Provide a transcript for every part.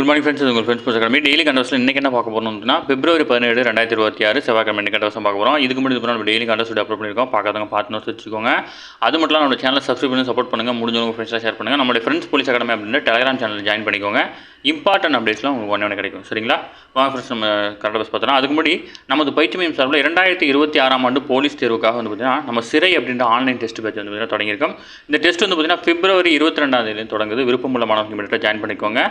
Good morning friends உங்கள் friends புதுசு academy daily கண்டவர்ஸில் இன்றைக்கி என்ன பார்க்க போகிறோம் அப்படின்னா பிப்ரவரி பதினேழு ரெண்டாயிரத்தி இருபத்தி ஆறு செவ்வாய்க்கிழமை இன்னைக்கு கண்டவர்ஸம் பார்க்க போகிறோம் இதுக்கு முன்னாடி நம்ம டெய்லி கண்டவர்ஸ் அப்லோட் பண்ணியிருக்கோம். பார்க்காதவங்க பார்த்து நோட்ஸ் வச்சுக்கோங்க. அது மட்டும் இல்லாமல் நம்ம சேனலை சப்ஸ்கிரைப் பண்ணி சப்போர்ட் பண்ணுங்கள் முடிஞ்சவங்க ஃப்ரெண்ட்ஸாக ஷேர் பண்ணுங்கள் நம்மளுடைய ஃப்ரெண்ட்ஸ் போலீஸ் அகாடமி அப்படின்னு டெலிகிராம் சேனல் ஜாயின் பண்ணிக்கோங்க. இம்பார்ட்டன்ட் அப்டேட்ஸ்லாம் உங்களுக்கு ஒன்று ஒன்று கிடைக்கும். சரிங்களா? வாங்க ஃப்ரெண்ட்ஸ் நம்ம கரெக்டாக பஸ் பார்த்தோம் அதுக்கு முன்னாடி நமது பயிற்சி மையம் சார்பில் இரண்டாயிரத்தி இருபத்தி ஆறாம் ஆண்டு போலீஸ் தேர்வுக்காக வந்து பார்த்தீங்கன்னா நம்ம சிறை அப்படின்ற ஆன்லைன் டெஸ்ட் பேட்ச் வந்து பார்த்தீங்கன்னா தொடங்கியிருக்கோம். இந்த டெஸ்ட் வந்து பார்த்தீங்கன்னா பிப்ரவரி இருபத்தி ரெண்டாம் தேதி தொடங்குது. விருப்பமுள்ள மாணவர்கள் மட்டும் ஜாயின் பண்ணிக்கோங்க.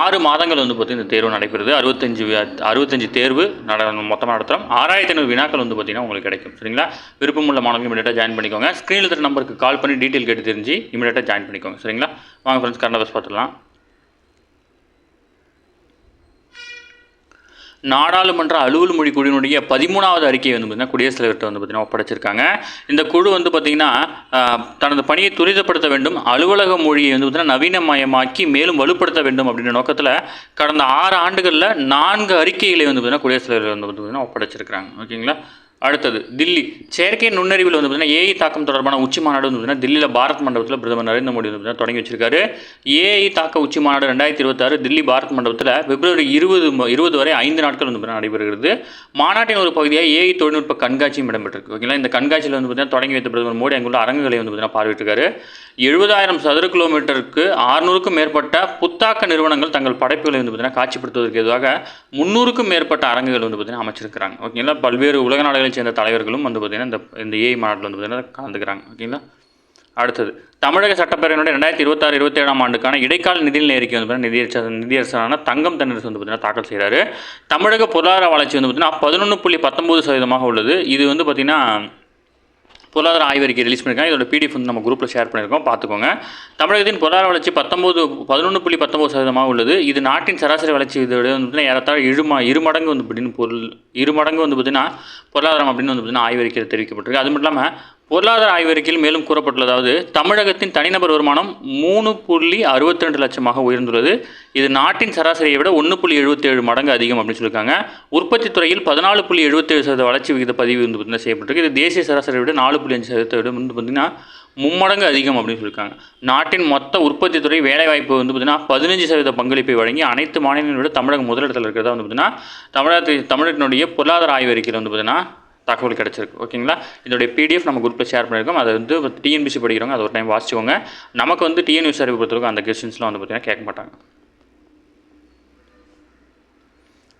ஆறு மாதங்கள் வந்து பார்த்தீங்கன்னா இந்த தேர்வு நடைபெறுது. அறுபத்தஞ்சு அறுபத்தஞ்சு தேர்வு நட மொத்தமாக நடத்துகிறோம் ஆறாயிரத்தி ஐநூறு வினாக்கள் வந்து பார்த்தீங்கன்னா உங்களுக்கு கிடைக்கும். சரிங்களா? விருப்பமுள்ள மாணவர்கள் இமீடியட்டாக ஜாயின் பண்ணிக்கோங்க. ஸ்க்ரீனில் இருக்கிற நம்பருக்கு கால் பண்ணி டீட்டெயில் கேட்டு தெரிஞ்சு இமீடியட்டாக ஜாயின் பண்ணிக்கோங்க. சரிங்களா? வாங்க ஃப்ரெண்ட்ஸ் கரண்ட் பஸ் பார்த்துடலாம். நாடாளுமன்ற அலுவல் மொழி குழுவினுடைய பதிமூணாவது அறிக்கையை வந்து பார்த்தீங்கன்னா குடியரசுத் தலைவர்கிட்ட வந்து பார்த்தீங்கன்னா ஒப்படைச்சிருக்காங்க. இந்த குழு வந்து பார்த்தீங்கன்னா தனது பணியை துரிதப்படுத்த வேண்டும் அலுவலக மொழியை வந்து பார்த்தீங்கன்னா நவீனமயமாக்கி மேலும் வலுப்படுத்த வேண்டும் அப்படின்ற நோக்கத்தில் கடந்த ஆறு ஆண்டுகளில் நான்கு அறிக்கைகளை வந்து பார்த்தீங்கன்னா குடியரசுத் தலைவர் வந்து பார்த்தீங்கன்னா ஒப்படைச்சிருக்காங்க ஓகேங்களா? அடுத்தது தில்லி. செயற்கை நுண்ணறிவில் வந்து பார்த்தீங்கன்னா ஏஐ தாக்கம் தொடர்பான உச்சி மாநாடு வந்து பார்த்தீங்கன்னா தில்லியில் பாரத் மண்டபத்தில் பிரதமர் நரேந்திர மோடி வந்து பார்த்தீங்கன்னா தொடங்கி வச்சிருக்காரு. ஏஐ தாக்க உச்சி மாநாடு ரெண்டாயிரத்தி இருபத்தாறு தில்லி பாரத் மண்டபத்தில் பிப்ரவரி இருபது இருபது வரை ஐந்து நாட்கள் வந்து பார்த்தீங்கன்னா நடைபெறுகிறது. மாநாட்டின் ஒரு பகுதியாக ஏஐ தொழில்நுட்ப கண்காட்சியும் இடம்பெற்றிருக்கு. ஓகேங்களா? இந்த கண்காட்சியில் வந்து பார்த்தீங்கன்னா தொடங்கி வைத்த பிரதமர் மோடி அங்குள்ள அரங்குகளை வந்து பார்த்தீங்கன்னா பார்வையிட்டிருக்காரு. எழுபதாயிரம் சதுர கிலோமீட்டருக்கு ஆறுநூறுக்கும் மேற்பட்ட புத்தாக்க நிறுவனங்கள் தங்கள் படைப்புகளை வந்து பார்த்தீங்கன்னா காட்சிப்படுத்துவதற்கு எதுவாக முந்நூறுக்கும் மேற்பட்ட அரங்குகள் வந்து பார்த்தீங்கன்னா அமைச்சிருக்கிறாங்க. ஓகேங்களா? பல்வேறு உலக நாடுகளைச் சேர்ந்த தலைவர்களும் வந்து பார்த்தீங்கன்னா இந்த இந்த ஏஐ மாநாட்டில் வந்து பார்த்தீங்கன்னா கலந்துக்கிறாங்க. ஓகேங்களா? அடுத்தது தமிழக சட்டப்பேரவையினுடைய ரெண்டாயிரத்தி இருபத்தாறு இருபத்தேழாம் ஆண்டுக்கான இடைக்கால நிதிநிலை அறிக்கை வந்து பார்த்தீங்கன்னா நிதியரசர் நிதியரசரான தங்கம் தென்னரசு வந்து பார்த்தீங்கன்னா தாக்கல் செய்கிறாரு. தமிழக பொருளாதார வளர்ச்சி வந்து பார்த்தீங்கன்னா பதினொன்று புள்ளி பத்தொம்பது சதவீதமாக உள்ளது. இது வந்து பார்த்திங்கன்னா பொருளாதார ஆய்வறிக்கை ரிலீஸ் பண்ணியிருக்காங்க இதோட பிடிஎஃப் வந்து நம்ம குரூப்பில் ஷேர் பண்ணியிருக்கோம் பார்த்துக்கோங்க. தமிழகத்தின் பொருளாதார வளர்ச்சி பத்தொம்போது பதினொன்று புள்ளி பத்தொம்போது சதவீதமாக உள்ளது. இது நாட்டின் சராசரி வளர்ச்சி இதோட வந்து பார்த்தீங்கன்னா ஏறத்தாழ இருமா இரு மடங்கு வந்து பார்த்தீங்கன்னா பொருள் இரு மடங்கு வந்து பார்த்தீங்கன்னா பொருளாதாரம் அப்படின்னு வந்து பார்த்தீங்கன்னா ஆய்வறிக்கையில் தெரிவிக்கப்பட்டிருக்கு. அது மட்டும் இல்லாமல் பொருளாதார ஆய்வறிக்கையில் மேலும் கூறப்பட்டுள்ளதாவது தமிழகத்தின் தனிநபர் வருமானம் மூணு புள்ளி அறுபத்தி ரெண்டு லட்சமாக உயர்ந்துள்ளது. இது நாட்டின் சராசரியை விட ஒன்று புள்ளி எழுபத்தேழு மடங்கு அதிகம் அப்படின்னு சொல்லியிருக்காங்க. உற்பத்தி துறையில் பதினாலு புள்ளி எழுபத்தேழு சதவீத வளர்ச்சி விகித பதிவு வந்து பார்த்தீங்கன்னா செய்யப்பட்டிருக்கு. இது தேசிய சராசரியை விட நாலு புள்ளி அஞ்சு சதவீதத்தை விட வந்து பார்த்தீங்கன்னா மும்மடங்கு அதிகம் அப்படின்னு சொல்லியிருக்காங்க. நாட்டின் மொத்த உற்பத்தி துறை வேலைவாய்ப்பு வந்து பார்த்தீங்கன்னா பதினஞ்சு சதவீத பங்களிப்பை வழங்கி அனைத்து மாநிலங்களை விட தமிழகம் முதலிடத்தில் இருக்கிறதா வந்து பார்த்தீங்கன்னா தமிழகத்தை தமிழகத்தினுடைய பொருளாதார ஆய்வறிக்கையில் வந்து பார்த்தீங்கன்னா தகவல் கிடச்சிருக்கு. ஓகேங்களா? இதோடைய பிடிஎஃப் நம்ம குரூப்பில் ஷேர் பண்ணியிருக்கோம். அதை வந்து டிஎன்பிசி படிக்கிறவங்க அதை ஒரு டைம் வாசிச்சுக்கோங்க. நமக்கு வந்து டிஎன்யூஸ் அறிவு பொறுத்தவரைக்கும் அந்த கொஸ்டின்ஸ்லாம் வந்து பார்த்தீங்கன்னா கேட்க மாட்டாங்க.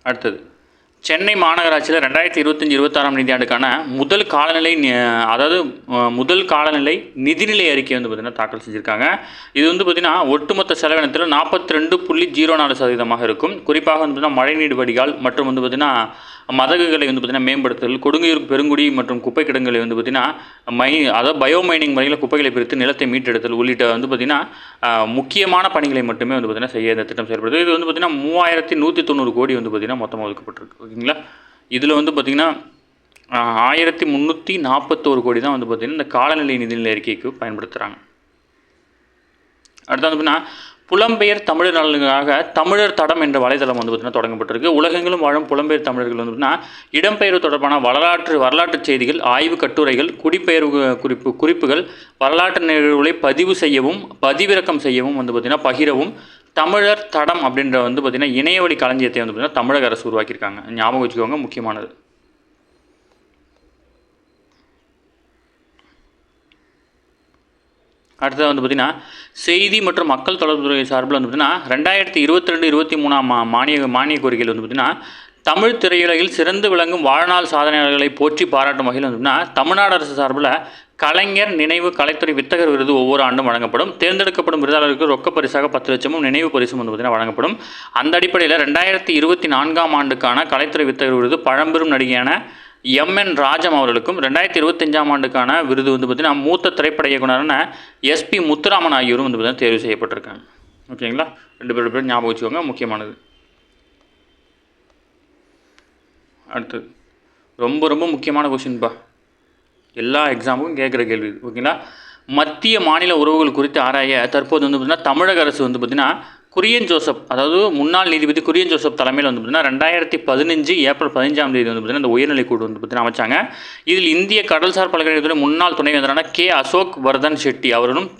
அடுத்தது. சென்னை மாநகராட்சியில் ரெண்டாயிரத்தி இருபத்தஞ்சி இருபத்தாறாம் நிதியாண்டுக்கான முதல் காலநிலை அதாவது முதல் காலநிலை நிதிநிலை அறிக்கை வந்து பார்த்திங்கன்னா தாக்கல் செஞ்சுருக்காங்க. இது வந்து பார்த்திங்கன்னா ஒட்டுமொத்த செலவினத்தில் நாற்பத்தி ரெண்டு புள்ளி ஜீரோ நாலு சதவீதமாக இருக்கும். குறிப்பாக வந்து பார்த்திங்கன்னா மழைநீர் வடிகால் மற்றும் வந்து பார்த்திங்கன்னா மதகுகளை வந்து பார்த்திங்கன்னா மேம்படுத்துதல் கொடுங்கையூர் பெருங்குடி மற்றும் குப்பை கிடங்குகளை வந்து பார்த்திங்கன்னா மை அதாவது பயோ மைனிங் முறையில் குப்பைகளை பிரித்து நிலத்தை மீட்டெடுத்தல் உள்ளிட்ட வந்து பார்த்திங்கன்னா முக்கியமான பணிகளை மட்டுமே வந்து பார்த்திங்கன்னா செய்ய இந்த திட்டம் செயல்படுது. இது வந்து பார்த்திங்கன்னா மூவாயிரத்தி நூற்றி தொண்ணூறு கோடி வந்து பார்த்திங்கன்னா மொத்தமாக ஒதுக்கப்பட்டிருக்கு. ஓகேங்களா? இதில் வந்து பார்த்திங்கன்னா ஆயிரத்தி முந்நூற்றி நாற்பத்தோரு கோடி தான் வந்து பார்த்திங்கன்னா இந்த காலநிலை நிதிநிலை அறிக்கைக்கு பயன்படுத்துகிறாங்க அடுத்து வந்து புலம்பெயர் தமிழர் நலனுக்காக தமிழர் தடம் என்ற வலைதளம் வந்து பார்த்திங்கனா தொடங்கப்பட்டிருக்கு. உலகெங்கிலும் வாழும் புலம்பெயர் தமிழர்கள் வந்து பார்த்திங்கன்னா இடம்பெயர்வு தொடர்பான வரலாற்று வரலாற்று செய்திகள் ஆய்வு கட்டுரைகள் குடிபெயர்வு குறிப்பு குறிப்புகள் வரலாற்று நிகழ்வுகளை பதிவு செய்யவும் பதிவிறக்கம் செய்யவும் வந்து பார்த்திங்கன்னா பகிரவும் தமிழர் தடம் அப்படின்ற வந்து பார்த்திங்கன்னா இணையவழி களஞ்சியத்தை வந்து பார்த்திங்கன்னா தமிழக அரசு உருவாக்கியிருக்காங்க. ஞாபகம் வச்சுக்கோங்க முக்கியமானது. அடுத்தது வந்து பார்த்திங்கன்னா செய்தி மற்றும் மக்கள் தொடர்புத்துறை சார்பில் வந்து பார்த்திங்கன்னா ரெண்டாயிரத்தி இருபத்தி ரெண்டு இருபத்தி மூணாம் மா- மானிய மானிய கோரிக்கையில் வந்து பார்த்திங்கன்னா தமிழ் திரையுலகில் சிறந்து விளங்கும் வாழ்நாள் சாதனையாளர்களை போற்றி பாராட்டும் வகையில் வந்து தமிழ்நாடு அரசு சார்பில் கலைஞர் நினைவு கலைத்துறை வித்தகர் விருது ஒவ்வொரு ஆண்டும் வழங்கப்படும். தேர்ந்தெடுக்கப்படும் விருதாளருக்கு ரொக்க பரிசாக பத்து லட்சமும் நினைவு பரிசும் வந்து பார்த்திங்கன்னா வழங்கப்படும். அந்த அடிப்படையில் ரெண்டாயிரத்தி இருபத்தி நான்காம் ஆண்டுக்கான கலைத்துறை வித்தகர் விருது பழம்பெரும் நடிகையான எம்என் ராஜம் அவர்களுக்கும் ரெண்டாயிரத்தி இருபத்தஞ்சாம் ஆண்டுக்கான விருது வந்து பார்த்திங்கன்னா மூத்த திரைப்பட இயக்குனரான எஸ்பி முத்துராமன் ஆகியோரும் வந்து பார்த்திங்கன்னா தேர்வு செய்யப்பட்டிருக்காங்க. ஓகேங்களா? ரெண்டு பேர் பேர் ஞாபகம் வச்சுக்கோங்க முக்கியமானது. அடுத்தது. ரொம்ப ரொம்ப முக்கியமான கொஷின்ப்பா எல்லா எக்ஸாமுக்கும் கேட்குற கேள்வி. ஓகேங்களா? மத்திய மாநில உறவுகள் குறித்து ஆராய தற்போது வந்து பார்த்திங்கன்னா தமிழக அரசு வந்து பார்த்திங்கன்னா குரியன் ஜோசப் அதாவது முன்னாள் நீதிபதி குரியன் ஜோசப் தலைமையில் வந்து பார்த்தீங்கன்னா ரெண்டாயிரத்தி பதினஞ்சு ஏப்ரல் பதினஞ்சாம் தேதி வந்து பார்த்தீங்கன்னா இந்த உயர்நிலை கூடு வந்து பார்த்தீங்கன்னா அமைச்சாங்க. இதில் இந்திய கடல்சார் பல்கலைக்கழகத்துடைய முன்னாள் துணைவேந்தரான கே அசோக் வர்தன் ஷெட்டி அவர்களும்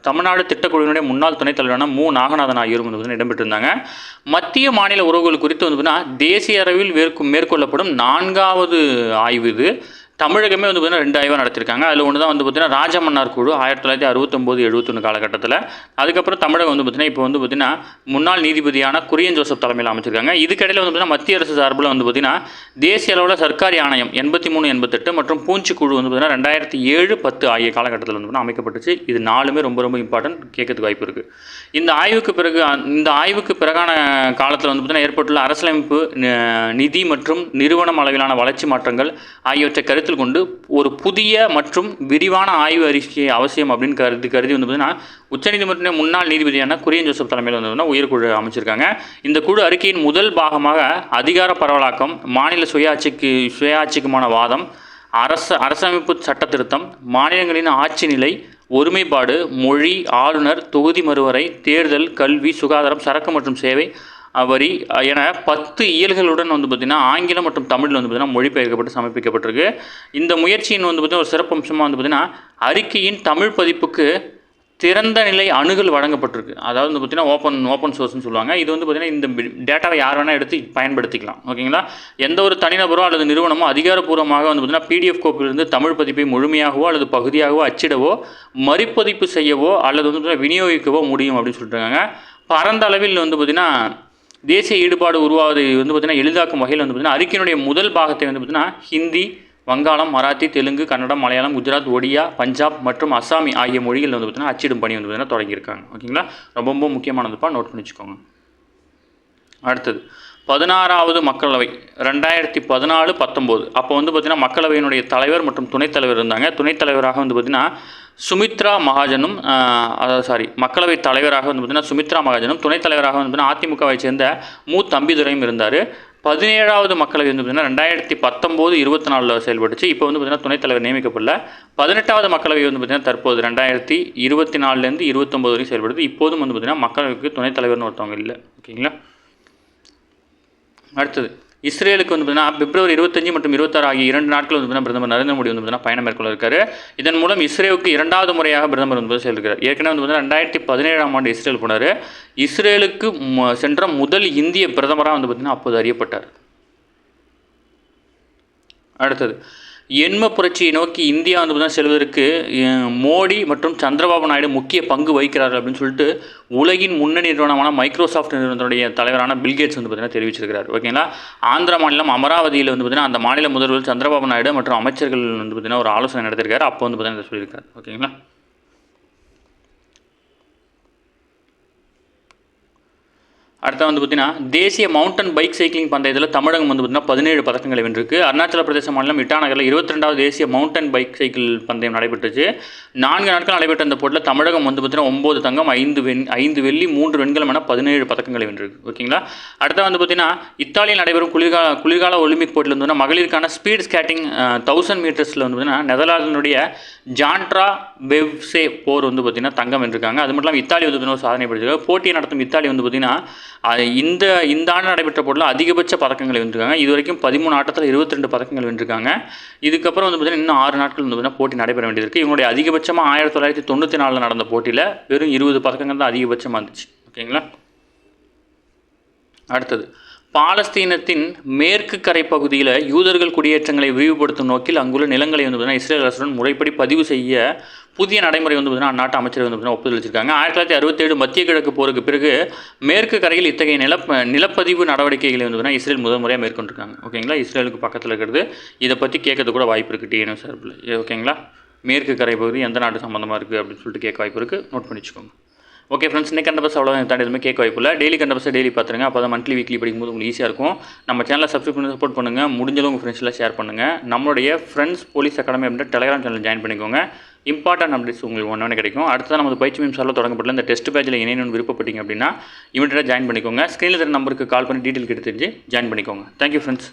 தமிழ்நாடு திட்டக்குழுவினுடைய முன்னாள் துணைத் தலைவரான மு. நாகநாதன் ஆகியோரும் வந்து பார்த்தீங்கன்னா இடம்பெற்றிருந்தாங்க. மத்திய மாநில உறவுகள் குறித்து வந்து பார்த்தீங்கன்னா தேசிய அளவில் மேற்கொ- மேற்கொள்ளப்படும் நான்காவது ஆய்வு இது. தமிழகமே வந்து பார்த்தீங்கன்னா ரெண்டு ஆய்வாக நடத்திருக்காங்க. அதில் ஒன்று தான் வந்து பார்த்தீங்கன்னா ராஜமன்னார் குழு ஆயிரத்தி தொள்ளாயிரத்தி அறுபத்தொம்போது எழுபத்தொன்று காலகட்டத்தில். அதுக்கப்புறம் தமிழகம் வந்து பார்த்தீங்கன்னா இப்போ வந்து பார்த்தீங்கன்னா முன்னாள் நீதிபதியான குரியன் ஜோசப் தலைமையில் அமைச்சிருக்காங்க. இதுக்கிடையில் வந்து பார்த்தீங்கன்னா மத்திய அரசு சார்பில் வந்து பார்த்தீங்கன்னா தேசிய அளவில் சர்க்காரி ஆணையம் எண்பத்தி மூணு எண்பத்தெட்டு மற்றும் பூஞ்சி குழு வந்து பார்த்தீங்கன்னா ரெண்டாயிரத்தி ஏழு பத்து ஆகிய காலகட்டத்தில் வந்து பார்த்தீங்கன்னா அமைக்கப்பட்டுச்சு. இது நாலுமே ரொம்ப ரொம்ப இம்பார்ட்டன்ட் கேட்கறதுக்கு வாய்ப்பு இருக்குது இந்த ஆய்வுக்கு பிறகு இந்த ஆய்வுக்கு பிறகான காலத்தில் வந்து பார்த்தீங்கன்னா ஏற்பட்டுள்ள அரசியலமைப்பு நிதி மற்றும் நிறுவனம் அளவிலான வளர்ச்சி மாற்றங்கள் ஆகியவற்றை கருத்தில் கொண்டு ஒரு புதிய மற்றும் விரிவான ஆய்வு அறிக்கை அவசியம் அப்படின்னு கருதி கருதி வந்து பார்த்தீங்கன்னா உச்சநீதிமன்ற முன்னாள் நீதிபதியான குரியன் ஜோசப் தலைமையில் வந்து உயர்குழு அமைச்சிருக்காங்க. இந்த குழு அறிக்கையின் முதல் பாகமாக அதிகார பரவலாக்கம் மாநில சுயாட்சிக்கு சுயாட்சிக்குமான வாதம் அரச அரசமைப்பு சட்ட திருத்தம் மாநிலங்களின் ஆட்சி நிலை ஒருமைப்பாடு மொழி ஆளுநர் தொகுதி மறுவரை தேர்தல் கல்வி சுகாதாரம் சரக்கு மற்றும் சேவை வரி என பத்து இயல்களுடன் வந்து பார்த்திங்கன்னா ஆங்கிலம் மற்றும் தமிழில் வந்து பார்த்திங்கன்னா மொழிபெயர்க்கப்பட்டு சமர்ப்பிக்கப்பட்டிருக்கு. இந்த முயற்சியின் வந்து பார்த்திங்கன்னா ஒரு சிறப்பம்சமாக வந்து பார்த்திங்கன்னா அறிக்கையின் தமிழ் பதிப்புக்கு திறந்த நிலை அணுகல் வழங்கப்பட்டிருக்கு. அதாவது வந்து பார்த்திங்கன்னா ஓப்பன் ஓப்பன் சோர்ஸ்னு சொல்லுவாங்க. இது வந்து பார்த்திங்கன்னா இந்த டேட்டாவை யார் வேணால் எடுத்து பயன்படுத்திக்கலாம். ஓகேங்களா? எந்த ஒரு தனிநபரோ அல்லது நிறுவனமோ அதிகாரப்பூர்வமாக வந்து பார்த்திங்கன்னா பிடிஎஃப் கோப்பிலிருந்து தமிழ் பதிப்பை முழுமையாகவோ அல்லது பகுதியாகவோ அச்சிடவோ மறுபதிப்பு செய்யவோ அல்லது வந்து பார்த்தீங்கன்னா விநியோகிக்கவோ முடியும் அப்படின்னு சொல்லிட்டுருக்காங்க பரந்த அளவில் வந்து பார்த்திங்கன்னா தேசிய ஈடுபாடு உருவாவதை வந்து பார்த்திங்கன்னா எளிதாக்கும் வகையில் வந்து பார்த்திங்கன்னா அறிக்கையினுடைய முதல் பாகத்தை வந்து பார்த்திங்கன்னா ஹிந்தி வங்காளம் மராத்தி தெலுங்கு கன்னடம் மலையாளம் குஜராத் ஒடியா பஞ்சாப் மற்றும் அசாமி ஆகிய மொழிகளில் வந்து பார்த்திங்கன்னா அச்சிடும் பணி வந்து பார்த்திங்கன்னா தொடங்கியிருக்காங்க. ஓகேங்களா? ரொம்ப ரொம்ப முக்கியமானதுப்பா நோட் பண்ணி வச்சுக்கோங்க அடுத்தது. பதினாறாவது மக்களவை ரெண்டாயிரத்தி பதினாலு பத்தொம்போது. அப்போ வந்து பார்த்திங்கன்னா மக்களவையினுடைய தலைவர் மற்றும் துணைத் தலைவர் இருந்தாங்க. துணைத் தலைவராக வந்து பார்த்திங்கன்னா சுமித்ரா மகாஜனும் அதாவது சாரி மக்களவை தலைவராக வந்து பார்த்திங்கன்னா சுமித்ரா மகாஜனும் துணைத் தலைவராக வந்து பார்த்திங்கன்னா அதிமுகவை சேர்ந்த மு. தம்பிதுரையும் இருந்தார். பதினேழாவது மக்களவை வந்து பார்த்திங்கன்னா ரெண்டாயிரத்தி பத்தொம்போது இருபத்தி நாலில் செயல்பட்டுச்சு. இப்போ வந்து பார்த்திங்கன்னா துணைத் தலைவர் நியமிக்கப்படல. பதினெட்டாவது மக்களவை வந்து பார்த்திங்கன்னா தற்போது ரெண்டாயிரத்தி இருபத்தி நாலுலேருந்து இருபத்தொம்போது வரைக்கும் செயல்படுது. இப்போதும் வந்து பார்த்திங்கன்னா மக்களவைக்கு துணைத் தலைவர்னு ஒருத்தவங்க இல்லை. ஓகேங்களா? அடுத்தது இஸ்ரேலுக்கு வந்து பார்த்தீங்கன்னா பிப்ரவரி இருபத்தஞ்சு மற்றும் இருபத்தாறு ஆகிய இரண்டு நாட்கள் வந்து பார்த்தீங்கன்னா பிரதமர் நரேந்திர மோடி வந்து பார்த்தீங்கன்னா பயணம் மேற்கொள்ள இருக்காரு இதன் மூலம் இஸ்ரேலுக்கு இரண்டாவது முறையாக பிரதமர் வந்து செல்கிறார் ஏற்கனவே வந்து பார்த்தீங்கன்னா ரெண்டாயிரத்தி பதினேழாம் ஆண்டு இஸ்ரேல் போனார். இஸ்ரேலுக்கு சென்ற முதல் இந்திய பிரதமராக வந்து பார்த்தீங்கன்னா அப்போது அறியப்பட்டார். அடுத்தது எண்ம புரட்சியை நோக்கி இந்தியா வந்து பார்த்தீங்கன்னா செல்வதற்கு மோடி மற்றும் சந்திரபாபு நாயுடு முக்கிய பங்கு வகிக்கிறார்கள் அப்படின்னு சொல்லிட்டு உலகின் முன்னணி நிறுவனமான மைக்ரோசாஃப்ட் நிறுவனத்துடைய தலைவரான பில்கேட்ஸ் வந்து பார்த்தீங்கன்னா தெரிவிச்சிருக்கிறார். ஓகேங்களா? ஆந்திர மாநிலம் அமராவதியில் வந்து பார்த்தீங்கன்னா அந்த மாநில முதல்வர் சந்திரபாபு நாயுடு மற்றும் அமைச்சர்கள் வந்து பார்த்தீங்கன்னா ஒரு ஆலோசனை நடத்திருக்காரு அப்போ வந்து பார்த்தீங்கன்னா சொல்லியிருக்காரு. ஓகேங்களா? அடுத்து வந்து பார்த்தீங்கன்னா தேசிய மவுண்டன் பைக் சைக்கிளிங் பந்தயத்தில் தமிழகம் வந்து பார்த்தீங்கன்னா பதினேழு பதக்கங்களை வென்றிருக்கு. அருணாச்சல பிரதேச மாநிலம் இட்டாநகரில் இருபத்தி ரெண்டாவது தேசிய மவுண்டன் பைக் சைக்கிள் பந்தயம் நடைபெற்றுச்சு. நான்கு நாட்கள் நடைபெற்ற இந்த போட்டியில் தமிழகம் வந்து பார்த்தீங்கன்னா ஒம்பது தங்கம் ஐந்து வெண் ஐந்து வெள்ளி மூன்று வெண்கலம் என பதினேழு பதக்கங்களை வென்றிருக்கு. ஓகேங்களா? அடுத்து வந்து பார்த்தீங்கன்னா இத்தாலியில் நடைபெறும் குளிர்கால குளிர்கால ஒலிம்பிக் போட்டியில் வந்து மகளிருக்கான ஸ்பீட் ஸ்கேட்டிங் தௌசண்ட் மீட்டர்ஸில் வந்து பார்த்தீங்கன்னா நெதர்லாந்தினுடைய ஜான்ட்ரா வெவ்சே போர் வந்து பார்த்தீங்கன்னா தங்கம் வென்றிருக்காங்க. அது மட்டும் இல்லாமல் இத்தாலி வந்து பார்த்தீங்கன்னா சாதனை படுத்திருக்காங்க போட்டியை நடத்தும் இத்தாலி வந்து பார்த்தீங்கன்னா இந்த இந்த ஆண்டு நடைபெற்ற போட்டியில் அதிகபட்ச பதக்கங்களை வென்றிருக்காங்க. இது வரைக்கும் பதிமூணு ஆட்டத்தில் இருபத்தி ரெண்டு பதக்கங்கள் வென்றிருக்காங்க. இதுக்கப்புறம் வந்து பார்த்தீங்கன்னா இன்னும் ஆறு நாட்கள் வந்து பார்த்தீங்கன்னா போட்டி நடைபெற வேண்டியது இருக்குது இவங்களுடைய அதிகபட்சமாக ஆயிரத்தி தொள்ளாயிரத்தி தொண்ணூற்றி நாலில் நடந்த போட்டியில் வெறும் இருபது பதக்கங்கள் தான் அதிகபட்சமாக இருந்துச்சு. ஓகேங்களா? அடுத்தது. பாலஸ்தீனத்தின் மேற்கு கரை பகுதியில் யூதர்கள் குடியேற்றங்களை விரிவுபடுத்தும் நோக்கில் அங்குள்ள நிலங்களை வந்து பார்த்தீங்கன்னா இஸ்ரேல் அரசுடன் முறைப்படி பதிவு செய்ய புதிய நடைமுறை வந்து பார்த்தீங்கன்னா அந்நாட்டு அமைச்சர் வந்து பார்த்தீங்கன்னா ஒப்புதல் வச்சிருக்காங்க ஆயிரத்தி தொள்ளாயிரத்தி அறுபத்தேழு மத்திய கிழக்கு போருக்கு பிறகு மேற்கு கரையில் இத்தகைய நில நிலப்பதிவு நடவடிக்கைகளை வந்து பார்த்தீங்கன்னா இஸ்ரேல் முதல் முறையாக மேற்கொண்டிருக்காங்க. ஓகேங்களா? இஸ்ரேலுக்கு பக்கத்தில் இருக்கிறது. இதை பற்றி கேட்கறது கூட வாய்ப்பு இருக்குது டிஎன்எஸ் சார்பில். ஓகேங்களா? மேற்கு கரை பகுதி எந்த நாட்டு சம்மந்தமாக இருக்குது அப்படின்னு சொல்லிட்டு கேட்க வாய்ப்பு இருக்குது நோட் பண்ணிச்சுக்கோங்க. ஓகே ஃப்ரெண்ட்ஸ் இன்னைக்கு கண்ட பஸ் அவ்வளோ தாண்டி எதுவுமே கேட்க வாய்ப்பு இல்லை. டெய்லி கண்ட பஸ்ஸை டெய்லி பார்த்துருங்க. அப்போ தான் மந்த்லி வீக்லி படிக்கும்போது உங்களுக்கு ஈஸியாக இருக்கும். நம்ம சேனலை சப்ஸ்கிரைப் பண்ணி சப்போர்ட் பண்ணுங்கள் முடிஞ்சளவு உங்கள் ஃப்ரெண்ட்ஸில் ஷேர் பண்ணுங்கள் நம்மளுடைய ஃப்ரெண்ட்ஸ் போலீஸ் அகாடமி அப்படின்ற டெலிகிராம் சேனல் ஜாயின் பண்ணிக்கோங்க. இம்பார்ட்டன்ட் அப்டேட்ஸ் உங்களுக்கு ஒன்று கிடைக்கும். அடுத்ததான் நமது பயிற்சி மீம்ஸால் தொடங்கப்பட்ட இந்த டெஸ்ட் பேஜில் இணையணும்னு விருப்பப்பட்டீங்க அப்படின்னா இமீடியட்டாக ஜாயின் பண்ணிக்கோங்க. ஸ்க்ரீனில் தர நம்பருக்கு கால் பண்ணி டீட்டெயில் கேட்டு தெரிஞ்சு ஜாயின் பண்ணிக்கோங்க. Thank you friends